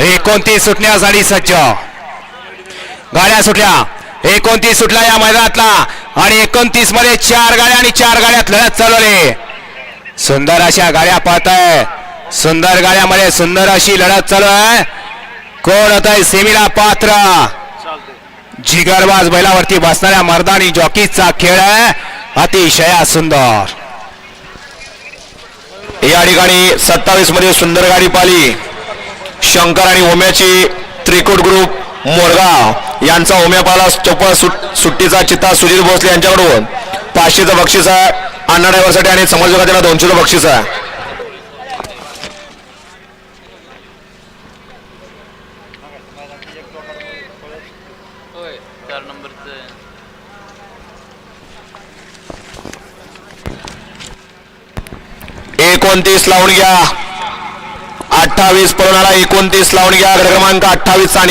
एकोणतीस सुटण्यासाठी सज्ज. गाड्या सुटल्या. एकोणतीस सुटला या मैदानातला आणि एकोणतीसमध्ये चार गाड्या आणि चार गाड्यात लढत चालवले. सुंदर अशा गाड्या पाहत आहे सुंदर गाड्यामध्ये सुंदर अशी लढत चालू आहे कोण होत आहे सेमीला पात्र? जिगरबाज बैलावरती बसणाऱ्या मर्दानी जॉकीचा खेळ आहे. अतिशया सुंदर. या ठिकाणी सत्तावीसमध्ये सुंदर गाडी पाली शंकर आणि ओम्याची त्रिकुट ग्रुप मोरगाव. यांचा ओम्या पाला चोपळ सुट सुट्टीचा चित्ता सुधीर भोसले यांच्याकडून. पाचशेचं बक्षीस आहे. अण्णा ड्रायव्हरसाठी आणि समाजयोगाच्या दोनशेचं बक्षीस आहे. एकोणतीस लावून घ्या. अठ्ठावीस पळून एकोणतीस लावून घ्या क्रमांक अठ्ठावीस आणि